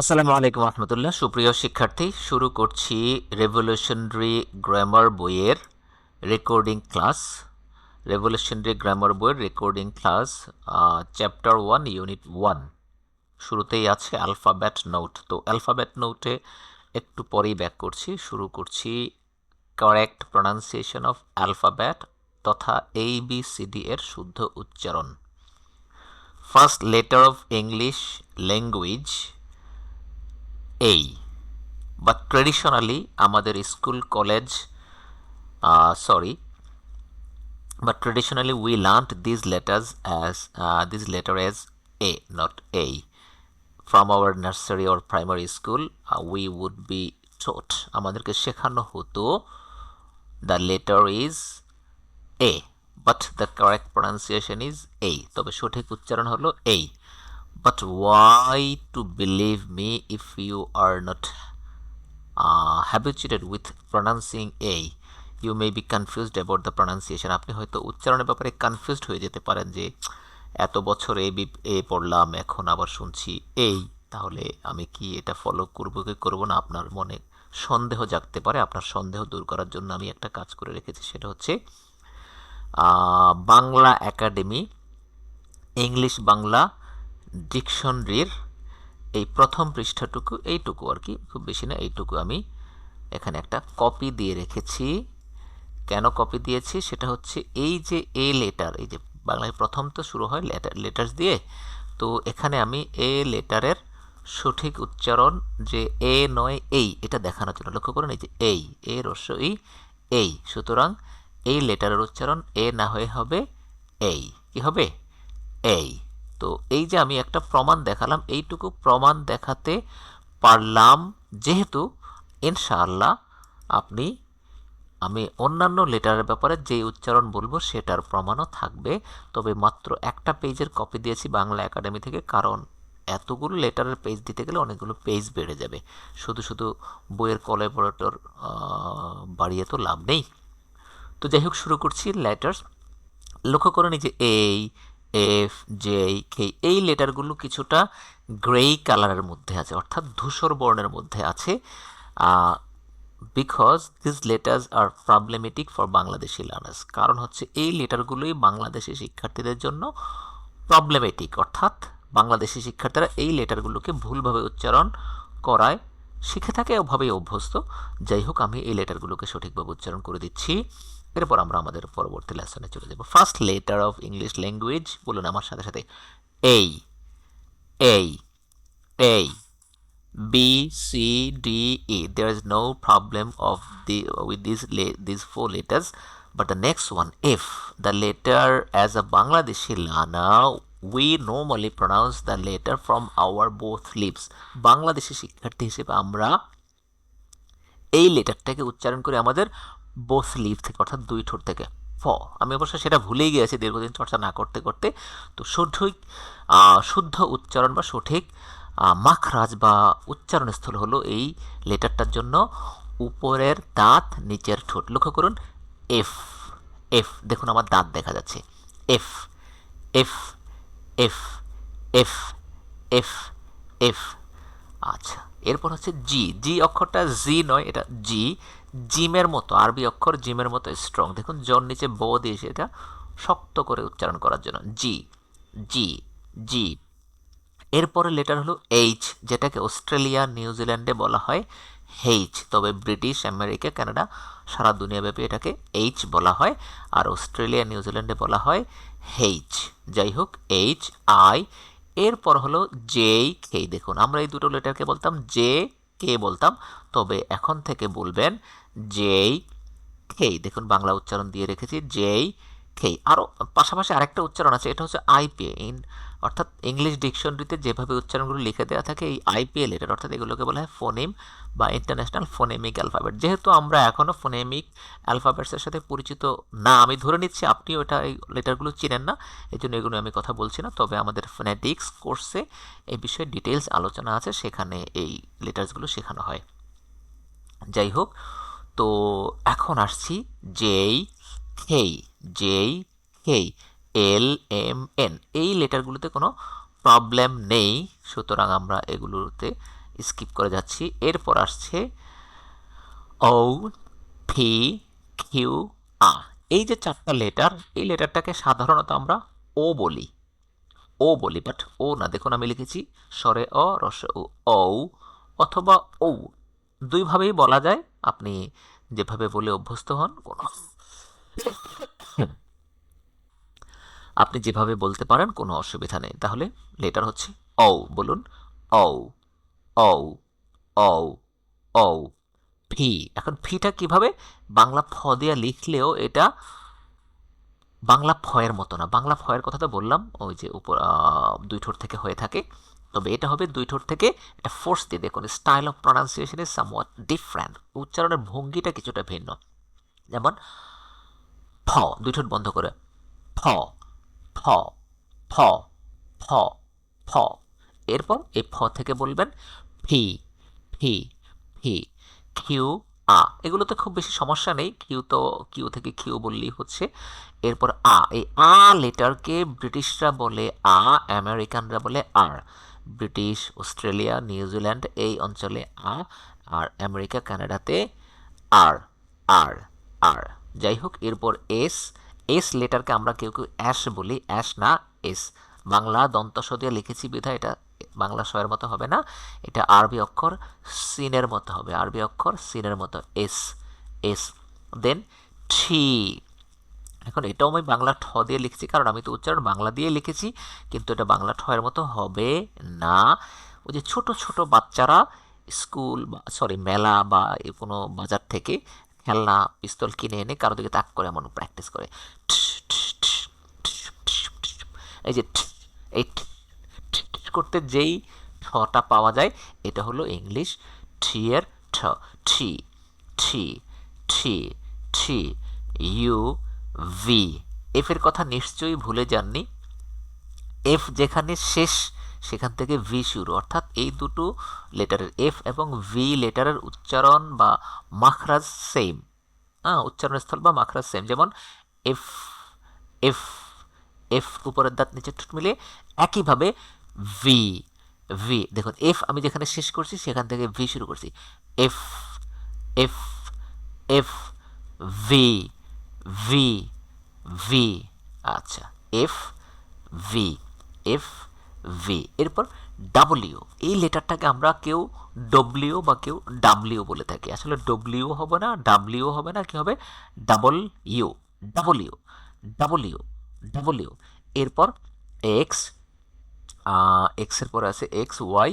আসসালামু আলাইকুম রহমতুল্লাহ। সুপ্রিয় শিক্ষার্থী, শুরু করছি রেভলিউশনারি গ্রামার বইয়ের রেকর্ডিং ক্লাস রেভলিউশনারি গ্রামার বইয়ের recording class chapter one unit one শুরুতেই আছে অ্যালফাবেট নোট তো অ্যালফাবেট নোটে একটু পরেই ব্যাক করছি। শুরু করছি কারেক্ট প্রনাউন্সিয়েশন অফ অ্যালফাবেট তথা এই বি সি ডি এর শুদ্ধ উচ্চারণ। First letter of English language A. But traditionally আমাদের school college sorry but traditionally we learn this letters as this letter as A not A from our nursery or primary school we would be ছোট আমাদেরকে শেখানো হতো the letter is A but the correct pronunciation is A তবে সঠিক উচ্চারণ হলো এই but why to believe me if you are not uh, habituated with pronouncing a? You may be confused about the pronunciation আপনি হয়তো উচ্চারণের ব্যাপারে confused হয়ে যেতে পারেন যে এত বছর এ বি এ পড়লাম এখন আবার শুনছি এই তাহলে আমি কি এটা ফলো করব কি করব না? আপনার মনে সন্দেহ জাগতে পারে। আপনার সন্দেহ দূর করার জন্য আমি একটা কাজ করে রেখেছি। সেটা হচ্ছে বাংলা একাডেমি ইংলিশ বাংলা ডিকশনারির এই প্রথম পৃষ্ঠাটুকু, এইটুকু আর কি, খুব বেশি না, এইটুকু আমি এখানে একটা কপি দিয়ে রেখেছি। কেন কপি দিয়েছি? সেটা হচ্ছে এই যে এ লেটার, এই যে বাংলায় প্রথম তো শুরু হয় লেটার, লেটার্স দিয়ে, তো এখানে আমি এ লেটারের সঠিক উচ্চারণ যে এ নয় এই, এটা দেখানোর জন্য লক্ষ্য করুন, এই যে এই, এ রস্যই এই, সুতরাং এই লেটারের উচ্চারণ এ না হয়ে হবে এই, কি হবে? এই। তো এই যে আমি একটা প্রমাণ দেখালাম, এইটুকু প্রমাণ দেখাতে পারলাম যেহেতু ইনশাআল্লাহ আপনি, আমি অন্যান্য লেটারের ব্যাপারে যে উচ্চারণ বলব সেটার প্রমাণও থাকবে। তবে মাত্র একটা পেজের কপি দিয়েছি বাংলা একাডেমি থেকে, কারণ এতগুলো লেটারের পেজ দিতে গেলে অনেকগুলো পেজ বেড়ে যাবে। শুধু শুধু বইয়ের কলাবোরেটর বাড়িয়ে তো লাভ নেই। তো যাই হোক, শুরু করছি লেটার্স। লক্ষ্য করে যে এই এফ জে কে এই লেটারগুলো কিছুটা গ্রে কালারের মধ্যে আছে, অর্থাৎ ধূসর বর্ণের মধ্যে আছে because this letters are problematic for Bangladeshi learners কারণ হচ্ছে এই লেটারগুলোই বাংলাদেশি শিক্ষার্থীদের জন্য প্রবলেমেটিক অর্থাৎ বাংলাদেশি শিক্ষার্থীরা এই লেটারগুলোকে ভুলভাবে উচ্চারণ করায় শিখে থাকে ওভাবেই অভ্যস্ত যাই হোক আমি এই লেটারগুলোকে সঠিকভাবে উচ্চারণ করে দিচ্ছি এরপর আমরা আমাদের পরবর্তী লেসনে চলে যাব first letter of English language বলুন আমার সাথে সাথে এই এই এই B, C, D, E. There is no problem of the with these these four letters. But the next one, if the letter as a Bangladeshi learner, we normally pronounce the letter from our both lips. Bangladeshi শিক্ষার্থী হিসেবে আমরা এই লেটারটাকে উচ্চারণ করি আমাদের both lip থেকে, অর্থাৎ দুই ঠোঁট থেকে। ফ, আমি অবশ্য সেটা ভুলেই গিয়েছি দীর্ঘদিন চর্চা না করতে করতে। তো সঠিক শুদ্ধ উচ্চারণ বা সঠিক মাখরাজ বা উচ্চারণ স্থল হলো এই লেটারটার জন্য উপরের দাঁত, নিচের ঠোঁট। লক্ষ্য করুন এফ এফ দেখুন আমার দাঁত দেখা যাচ্ছে। F F F F F F আচ্ছা এরপর হচ্ছে জি জি অক্ষরটা জি নয়, এটা জি জিমের মতো, আরবি অক্ষর জিমের মতো স্ট্রং দেখুন জোর নিচে ব দিয়েছে এটা শক্ত করে উচ্চারণ করার জন্য। জি জি জি এরপরে লেটার হলো এইচ যেটাকে অস্ট্রেলিয়া নিউজিল্যান্ডে বলা হয়। হেইচ তবে ব্রিটিশ আমেরিকা কানাডা সারা দুনিয়াব্যাপী এটাকে এইচ বলা হয়, আর অস্ট্রেলিয়া নিউজিল্যান্ডে বলা হয় হেইচ যাই হোক এইচ আই এরপর হলো জে কে দেখুন, আমরা এই দুটো লেটারকে বলতাম জে কে বলতাম, তবে এখন থেকে বলবেন জেই খেই দেখুন, বাংলা উচ্চারণ দিয়ে রেখেছি জেই খেই আরও পাশাপাশি আরেকটা উচ্চারণ আছে, এটা হচ্ছে আইপিএ ইন অর্থাৎ ইংলিশ ডিকশনারিতে যেভাবে উচ্চারণগুলো লিখে দেওয়া থাকে, এই আইপিএল লেটার অর্থাৎ এগুলোকে বলা হয় ফোনেম বা ইন্টারন্যাশনাল ফোনেমিক অ্যালফাবেট। যেহেতু আমরা এখনও ফোনেমিক অ্যালফাবেটসের সাথে পরিচিত না, আমি ধরে নিচ্ছি আপনি ওটা এই লেটারগুলো চিনেন না এই জন্য এগুলো আমি কথা বলছি না। তবে আমাদের ফোনেটিক্স কোর্সে এই বিষয়ে ডিটেলস আলোচনা আছে, সেখানে এই লেটার্সগুলো শেখানো হয়। যাই হোক, তো এখন আসছি যেই খেই যেই খেই এল এম এন। এই লেটারগুলোতে কোনো প্রবলেম নেই। সুতরাং আমরা এগুলোতে স্কিপ করে যাচ্ছি। এরপর আসছে ও পি কিউ আ এই যে চারটা লেটার এই লেটারটাকে সাধারণত আমরা ও বলি। ও বলি বাট ও না, দেখুন আমি লিখেছি। স্বরে অ, রস ও অথবা ও দুইভাবেই বলা যায়। আপনি যেভাবে বলে অভ্যস্ত হন, কোনো আপনি যেভাবে বলতে পারেন, কোনো অসুবিধা নেই। তাহলে লেটার হচ্ছে ও বলুন। ও ও ও ও ফি এখন ফিটা কীভাবে? বাংলা ফ দিয়া লিখলেও এটা বাংলা ফয়ের মতো না। বাংলা ফয়ের কথা তো বললাম, ওই যে উপর দুই ঠোঁট থেকে হয়ে থাকে। তবে এটা হবে দুই ঠোঁট থেকে এটা ফোর্স দিয়ে দেখুন style of pronunciation is somewhat different উচ্চারণের ভঙ্গিটা কিছুটা ভিন্ন। যেমন, ফ, দুই ঠোঁট বন্ধ করে, ফ ফ ফ ফ ফ। এরপর এই ফ থেকে বলবেন ফি ফি ফি, কিউ, আ। এগুলোতে খুব বেশি সমস্যা নেই। কিউ তো, কিউ থেকে কিউ বললেই হচ্ছে। এরপর আ, এই আ লেটারকে ব্রিটিশরা বলে আ, আমেরিকানরা বলে আর। ব্রিটিশ, অস্ট্রেলিয়া, নিউজিল্যান্ড, এই অঞ্চলে আ, আর আমেরিকা, কানাডাতে আর আর আর। যাই হোক, এরপর এস এস লেটারকে আমরা কেউ কেউ অ্যাশ বলি অ্যাশ না এস বাংলা দন্তস দিয়ে লিখেছি বিধায় এটা বাংলা শয়ের মতো হবে না, এটা আরবি অক্ষর সিনের মতো হবে, আরবি অক্ষর সিনের মতো এস এস দেন ঠি এখন এটাও আমি বাংলা ঠ দিয়ে লিখছি, কারণ আমি তো উচ্চারণ বাংলা দিয়ে লিখেছি, কিন্তু এটা বাংলা ঠয়ের মতো হবে না। ওই যে ছোট ছোট বাচ্চারা স্কুল বা সরি মেলা বা কোনো বাজার থেকে খেলনা, পিস্তল কিনে এনে কারও দিকে তাক করে এমন প্র্যাকটিস করে। এই যে এই করতে যেই ঠটা পাওয়া যায়, এটা হলো ইংলিশ ঠি এর ঠ, ঠি ঠি ঠি ঠি, ইউ, ভি। এফের কথা নিশ্চয়ই ভুলে যাননি। এফ যেখানে শেষ সেখান থেকে ভি শুরু। অর্থাৎ এই দুটো লেটারের এফ এবং ভি লেটারের উচ্চারণ বা মাখরাজ সেম হ্যাঁ উচ্চারণ স্থল বা মাখরাজ সেম যেমন এফ এফ এফ উপরের দাঁত নিচের ঠোঁট মিলে একইভাবে ভি ভি দেখুন এফ আমি যেখানে শেষ করছি, সেখান থেকে ভি শুরু করছি। F F F V V V আচ্ছা এফ ভি এফ ভি এরপর ডাব্লিউ এই লেটারটাকে আমরা কেউ ডব্লিউ বা কেউ ডাব্লিউ বলে থাকি। আসলে ডব্লিউ হবে না ডাব্লিউ হবে না, কি হবে? Double U W W W এরপর এক্স এক্সের পরে আছে X Y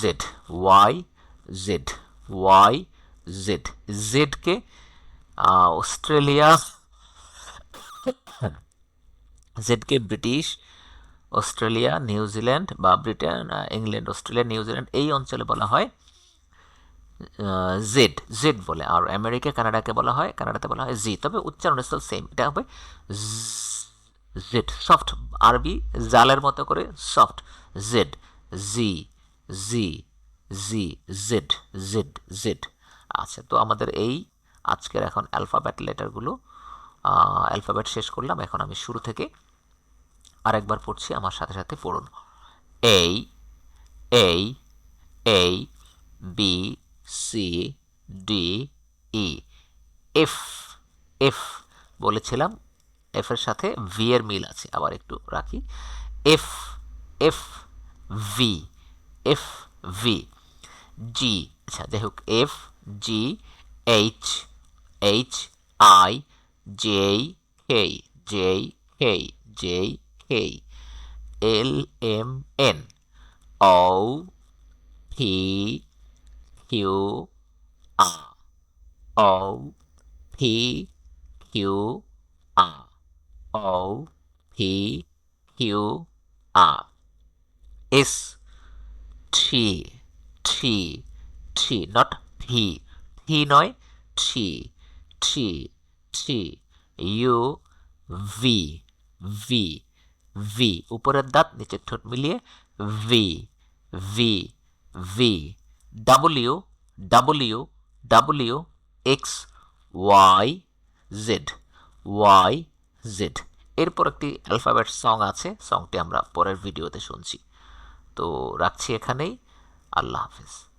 Z Y Z Y Z জেডকে Australia জেডকে ব্রিটিশ অস্ট্রেলিয়া নিউজিল্যান্ড বা Britain England, Australia New Zealand এই অঞ্চলে বলা হয় জেড জেড বলে, আর আমেরিকা, কানাডাকে বলা হয়, কানাডাতে বলা হয় জি তবে উচ্চারণ স্থল সেম এটা হবে জেড সফট আরবি জালের মতো করে soft Z, Z Z Z, Z Z Z. আচ্ছা তো আমাদের এই আজকের এখন অ্যালফাবেট লেটারগুলো অ্যালফাবেট শেষ করলাম, এখন আমি শুরু থেকে আরেকবার পড়ছি, আমার সাথে সাথে পড়ুন। এই এই এই B C D E F F বলেছিলাম এফের সাথে ভি এর মিল আছে। আবার একটু রাখি। F F V F V G আচ্ছা যাই হোক F G H H I J K J K J K, L, M, N, O, P, Q, R, O, P, Q, R, O, P, Q, R, S, T, T, T. not P. P নয় T T T. U V V. V. উপরের দাঁত, নিচের ঠোঁট মিলিয়ে V. V. V. W. W. W. X. Y. Z. Y. Z এরপর একটি alphabet song আছে সংটি আমরা পরের ভিডিওতে শুনছি। তো রাখছি এখানেই। আল্লাহ হাফিজ।